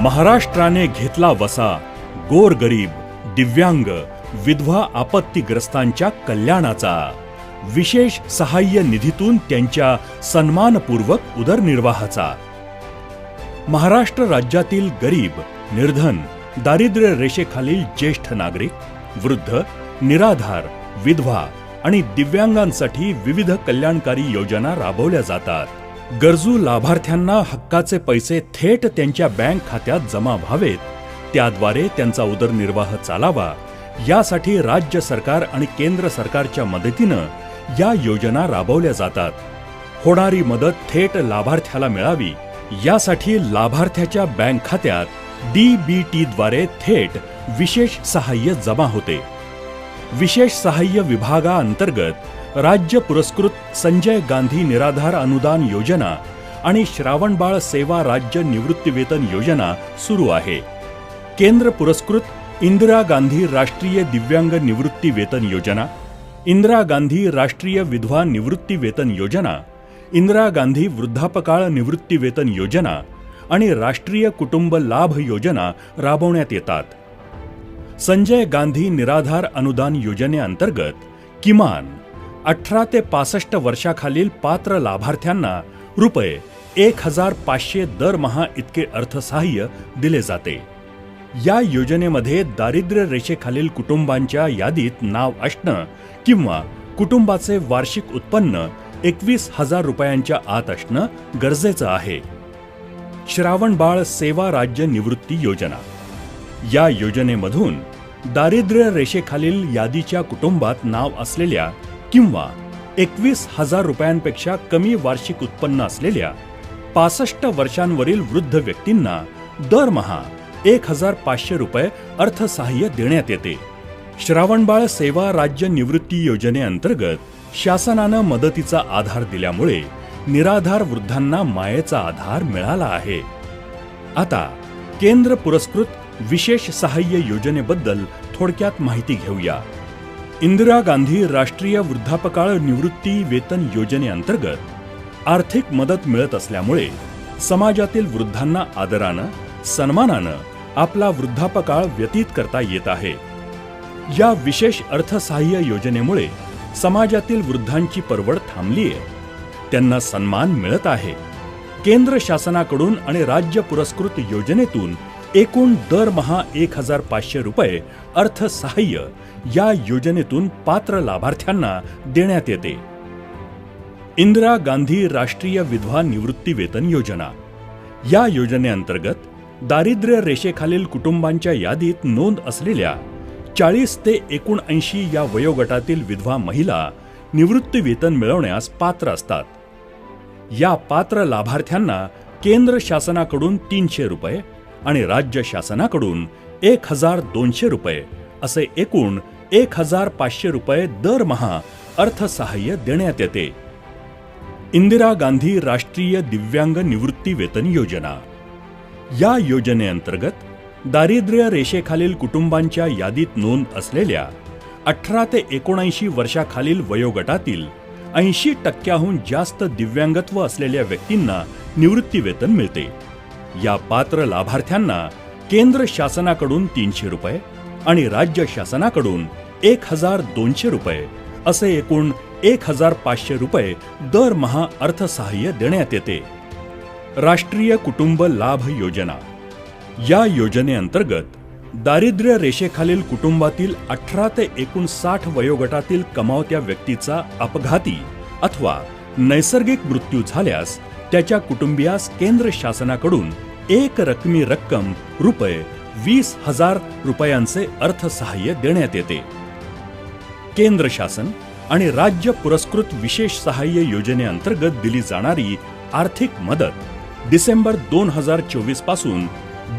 महाराष्ट्राने घेतला वसा गोरगरीब दिव्यांग विधवा आपत्तीग्रस्तांच्या कल्याणाचा. विशेष सहाय्य निधीतून त्यांच्या सन्मानपूर्वक उदरनिर्वाहाचा. महाराष्ट्र राज्यातील गरीब निर्धन दारिद्र्य रेषेखालील ज्येष्ठ नागरिक वृद्ध निराधार विधवा आणि दिव्यांगांसाठी विविध कल्याणकारी योजना राबवल्या जातात. गरजू लाभार्थ्यांना हक्काचे पैसे थेट त्यांच्या बँक खात्यात जमा व्हावेत. त्याद्वारे त्यांचा उदरनिर्वाह चालावा. यासाठी राज्य सरकार आणि केंद्र सरकारच्या मदतीनं या योजना राबवल्या जातात. होणारी मदत थेट लाभार्थ्याला मिळावी. यासाठी लाभार्थ्याच्या बँक खात्यात डी बी टीद्वारे थेट विशेष सहाय्य जमा होते. विशेष सहाय्य विभागाअंतर्गत राज्य पुरस्कृत संजय गांधी निराधार अनुदान योजना आणि श्रावणबाळ सेवा राज्य निवृत्तीवेतन योजना सुरू आहे. केंद्र पुरस्कृत इंदिरा गांधी राष्ट्रीय दिव्यांग निवृत्ती वेतन योजना इंदिरा गांधी राष्ट्रीय विधवा निवृत्ती वेतन योजना इंदिरा गांधी वृद्धापकाळ निवृत्ती वेतन योजना आणि राष्ट्रीय कुटुंब लाभ योजना राबवण्यात येतात. संजय गांधी निराधार अनुदान योजनेअंतर्गत किमान अठरा ते पासष्ट वर्षाखालील पात्र लाभार्थ्यांना रुपये एक हजार पाचशे दरमहा इतके अर्थसहाय्य दिले जाते. या योजनेमध्ये दारिद्र्य रेषेखालील कुटुंबांच्या यादीत नाव असणं किंवा कुटुंबाचे वार्षिक उत्पन्न एकवीस हजार रुपयांच्या आत असणं गरजेचं आहे. श्रावणबाळ सेवा राज्य निवृत्ती योजना. या योजनेमधून दारिद्र्य रेषेखालील यादीच्या कुटुंबात नाव असलेल्या किंवा एकवीस हजार रुपयांपेक्षा कमी वार्षिक उत्पन्न असलेल्या पासष्ट वर्षांवरील वृद्ध व्यक्तींना दरमहा एक हजार पाचशे रुपये अर्थसहाय्य देण्यात येते. श्रावणबाळ सेवा राज्य निवृत्ती योजनेअंतर्गत शासनानं मदतीचा आधार दिल्यामुळे निराधार वृद्धांना मायेचा आधार मिळाला आहे. आता केंद्र पुरस्कृत विशेष सहाय्य योजनेबद्दल थोडक्यात माहिती घेऊया. इंदिरा गांधी राष्ट्रीय वृद्धापकाळ निवृत्ती वेतन योजनेअंतर्गत आर्थिक मदत मिळत असल्यामुळे समाजातील वृद्धांना आदरानं सन्मानानं आपला वृद्धापकाळ व्यतीत करता येत आहे. या विशेष अर्थसहाय्य योजनेमुळे समाजातील वृद्धांची परवड थांबलीय. त्यांना सन्मान मिळत आहे. केंद्र शासनाकडून आणि राज्य पुरस्कृत योजनेतून एकूण दरमहा एक हजार पाचशे रुपये अर्थसहाय्य या योजनेतून पात्र लाभार्थ्यांना देण्यात येते. इंदिरा गांधी राष्ट्रीय विधवा निवृत्ती वेतन योजना. या योजनेअंतर्गत दारिद्र्य रेषेखालील कुटुंबांच्या यादीत नोंद असलेल्या चाळीस ते एकोणऐंशी या वयोगटातील विधवा महिला निवृत्ती वेतन मिळवण्यास पात्र असतात. या पात्र लाभार्थ्यांना केंद्र शासनाकडून तीनशे रुपये आणि राज्य शासनाकडून एक हजार दोनशे रुपये असे एकूण एक हजार पाचशे रुपये दरमहा अर्थसहाय्य देण्यात येते. इंदिरा गांधी राष्ट्रीय दिव्यांग निवृत्ती वेतन योजना. या योजनेअंतर्गत दारिद्र्य रेषेखालील कुटुंबांच्या यादीत नोंद असलेल्या अठरा ते एकोणऐंशी वर्षाखालील वयोगटातील ऐंशी टक्क्याहून जास्त दिव्यांगत्व असलेल्या व्यक्तींना निवृत्ती वेतन मिळते. या पात्र लाभार्थ्यांना केंद्र शासनाकडून तीनशे रुपये आणि राज्य शासनाकडून एक हजार दोनशे रुपये असे एकूण एक हजार पाचशे रुपये दरमहा अर्थसहाय्य देण्यात येते. राष्ट्रीय कुटुंब लाभ योजना. या योजनेअंतर्गत दारिद्र्य रेषेखालील कुटुंबातील अठरा ते एकूण साठ वयोगटातील कमावत्या व्यक्तीचा अपघाती अथवा नैसर्गिक मृत्यू झाल्यास त्याच्या कुटुंबियास केंद्र शासनाकडून एक रकमी रक्कम रुपये वीस हजार रुपयांचे अर्थसहाय्य देण्यात येते. केंद्र शासन आणि राज्य पुरस्कृत विशेष सहाय्य योजनेअंतर्गत दिली जाणारी आर्थिक मदत डिसेंबर दोन हजार चोवीसपासून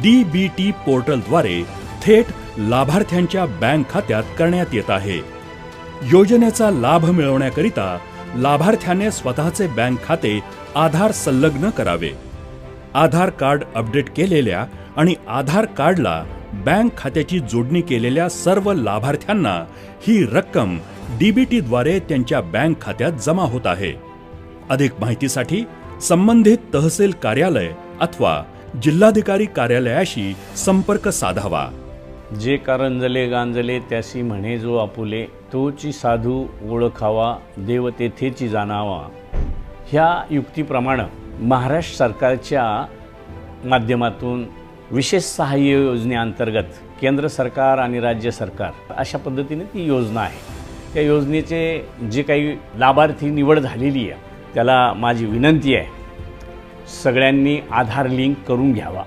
डीबीटी पोर्टलद्वारे थेट लाभार्थ्यांच्या बँक खात्यात करण्यात येत आहे. योजनेचा लाभ मिळवण्याकरिता लाभार्थ्याने स्वतःचे बँक खाते आधार संलग्न करावे. आधार कार्ड अपडेट केलेल्या आणि आधार कार्डला बँक खात्याची जोडणी केलेल्या सर्व लाभार्थ्यांना ही रक्कम डीबीटीद्वारे त्यांच्या बँक खात्यात जमा होत आहे. अधिक माहितीसाठी संबंधित तहसील कार्यालय अथवा जिल्हाधिकारी कार्यालयाशी संपर्क साधावा. जे कारंजले गांजले त्यासी म्हणे जो आपुले तोची साधू ओळखावा देव तेथेची जाणावा. ह्या युक्तीप्रमाणे महाराष्ट्र सरकारच्या माध्यमातून विशेष सहाय्य योजनेअंतर्गत केंद्र सरकार आणि राज्य सरकार अशा पद्धतीने ती योजना आहे. त्या योजनेचे जे काही लाभार्थी निवड झालेली आहे त्याला माझी विनंती आहे सगळ्यांनी आधार लिंक करून घ्यावा.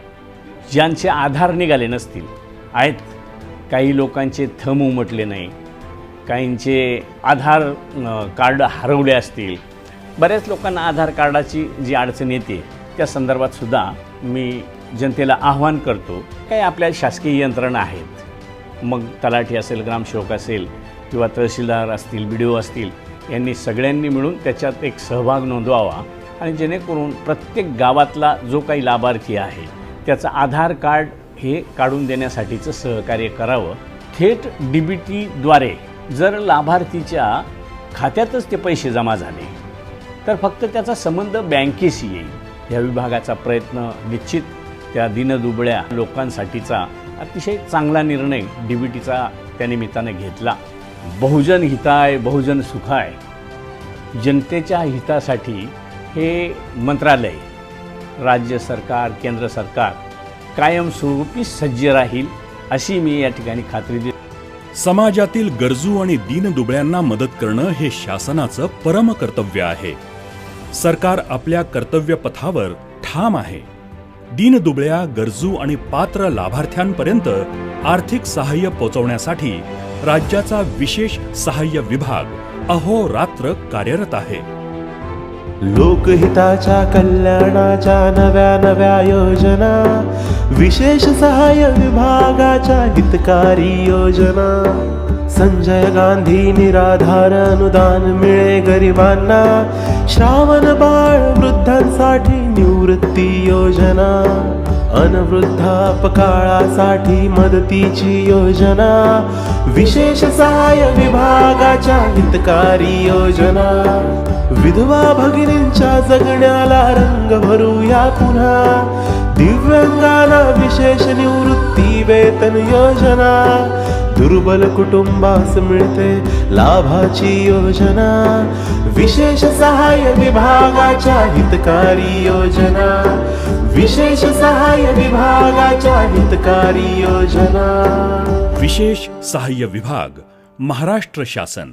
ज्यांचे आधार निघाले नसतील आहेत काही लोकांचे थम उमटले नाही काहींचे आधार कार्ड हरवले असतील बऱ्याच लोकांना आधार कार्डाची जी अडचण येते त्या संदर्भात सुद्धा मी जनतेला आव्हान करतो. काही आपल्या शासकीय यंत्रणा आहेत. मग तलाठी असेल ग्रामसेवक असेल किंवा तहसीलदार असतील बी डी ओ असतील यांनी सगळ्यांनी मिळून त्याच्यात एक सहभाग नोंदवावा आणि जेणेकरून प्रत्येक गावातला जो काही लाभार्थी आहे त्याचं आधार कार्ड हे काढून देण्यासाठीचं सहकार्य करावं. थेट डी बी टीद्वारे जर लाभार्थीच्या खात्यातच ते पैसे जमा झाले तर फक्त त्याचा संबंध बँकेशी येईल. या विभागाचा प्रयत्न निश्चित त्या दिनदुबळ्या लोकांसाठीचा अतिशय चांगला निर्णय डी बी टीचा त्यानिमित्ताने घेतला. बहुजन हिताय बहुजन सुखाय. जनतेच्या हितासाठी हे मंत्रालय राज्य सरकार केंद्र सरकार कायमस्वरूपी सज्ज राहील अशी मी या ठिकाणी खात्री देतो समाजातील गरजू आणि दीनदुबळ्यांना मदत करणं हे शासनाचं परम कर्तव्य आहे. सरकार आपल्या कर्तव्यपथावर ठाम आहे. दीनदुबळ्या गरजू आणि पात्र लाभार्थ्यांपर्यंत आर्थिक सहाय्य पोहोचवण्यासाठी राज्याचा विशेष सहाय्य विभाग अहोरात्र कार्यरत आहे. लोकहिताच्या कल्याणाच्या नव्या नव्या योजना विशेष सहाय्य विभागाच्या हितकारी योजना. संजय गांधी निराधार अनुदान मिळे गरिबांना. श्रावण बाळ वृद्धांसाठी निवृत्ती योजना. अनवृद्धापकाळासाठी मदतीची योजना. विशेष सहाय्य विभागाच्या हितकारी योजना. विधवा भगिनींच्या जगण्याला रंग भरूया पुन्हा. दिव्यांगाला विशेष निवृत्ती वेतन योजना. दुर्बल कुटुंबास मिळते लाभाची योजना विशेष सहाय्य विभागाच्या हितकारी योजना विशेष सहाय्य विभागाच्या हितकारी योजना. विशेष सहाय्य विभाग महाराष्ट्र शासन.